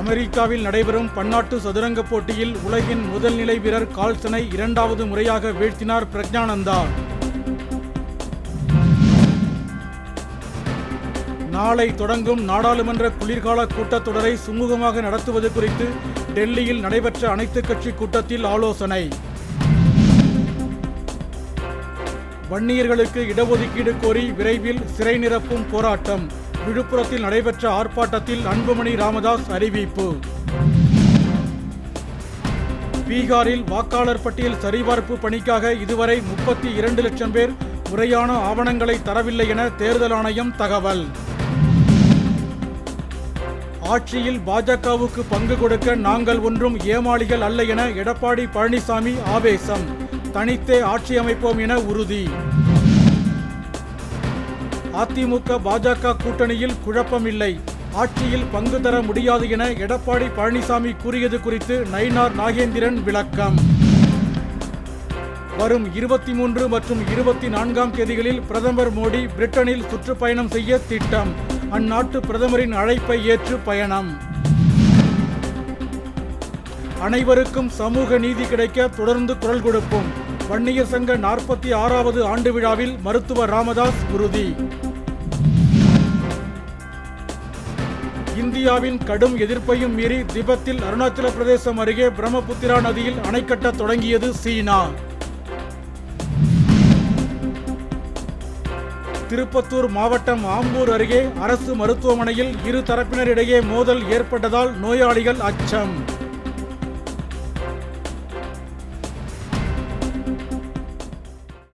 அமெரிக்காவில் நடைபெறும் பன்னாட்டு சதுரங்க போட்டியில் உலகின் முதல் நிலை வீரர் கால்சனை இரண்டாவது முறையாக வீழ்த்தினார் பிரக்ஞானந்தா நாளை தொடங்கும் நாடாளுமன்ற குளிர்கால கூட்டத்தொடரை சுமூகமாக நடத்துவது குறித்து டெல்லியில் நடைபெற்ற அனைத்துக் கட்சி கூட்டத்தில் ஆலோசனை. வன்னியர்களுக்கு இடஒதுக்கீடு கோரி விரைவில் சிறை நிரப்பும் போராட்டம். விழுப்புரத்தில் நடைபெற்ற ஆர்ப்பாட்டத்தில் அன்புமணி ராமதாஸ் அறிவிப்பு. பீகாரில் வாக்காளர் பட்டியல் சரிபார்ப்பு பணிக்காக இதுவரை முப்பத்தி இரண்டு லட்சம் பேர் முறையான ஆவணங்களை தரவில்லை என தேர்தல் ஆணையம் தகவல். ஆட்சியில் பாஜகவுக்கு பங்கு கொடுக்க நாங்கள் ஒன்றும் ஏமாளிகள் அல்ல என எடப்பாடி பழனிசாமி ஆவேசம். தனித்தே ஆட்சி அமைப்போம் என உறுதி. அதிமுக பாஜக கூட்டணியில் குழப்பமில்லை. ஆட்சியில் பங்கு தர முடியாது என எடப்பாடி பழனிசாமி கூறியது குறித்து நயினார் நாகேந்திரன் விளக்கம். வரும் இருபத்தி மூன்று மற்றும் இருபத்தி நான்காம் தேதிகளில் பிரதமர் மோடி பிரிட்டனில் சுற்றுப்பயணம் செய்ய திட்டம். அந்நாட்டு பிரதமரின் அழைப்பை ஏற்று பயணம். அனைவருக்கும் சமூக நீதி கிடைக்க தொடர்ந்து குரல் கொடுப்போம். வன்னியர் சங்க நாற்பத்தி ஆறாவது ஆண்டு விழாவில் மருத்துவர் ராமதாஸ் உறுதி. இந்தியாவின் கடும் எதிர்ப்பையும் மீறி திபெத்தில் அருணாச்சல பிரதேசம் அருகே பிரம்மபுத்திரா நதியில் அணை கட்ட தொடங்கியது சீனா. திருப்பத்தூர் மாவட்டம் ஆம்பூர் அருகே அரசு மருத்துவமனையில் இரு தரப்பினரிடையே மோதல் ஏற்பட்டதால் நோயாளிகள் அச்சம்.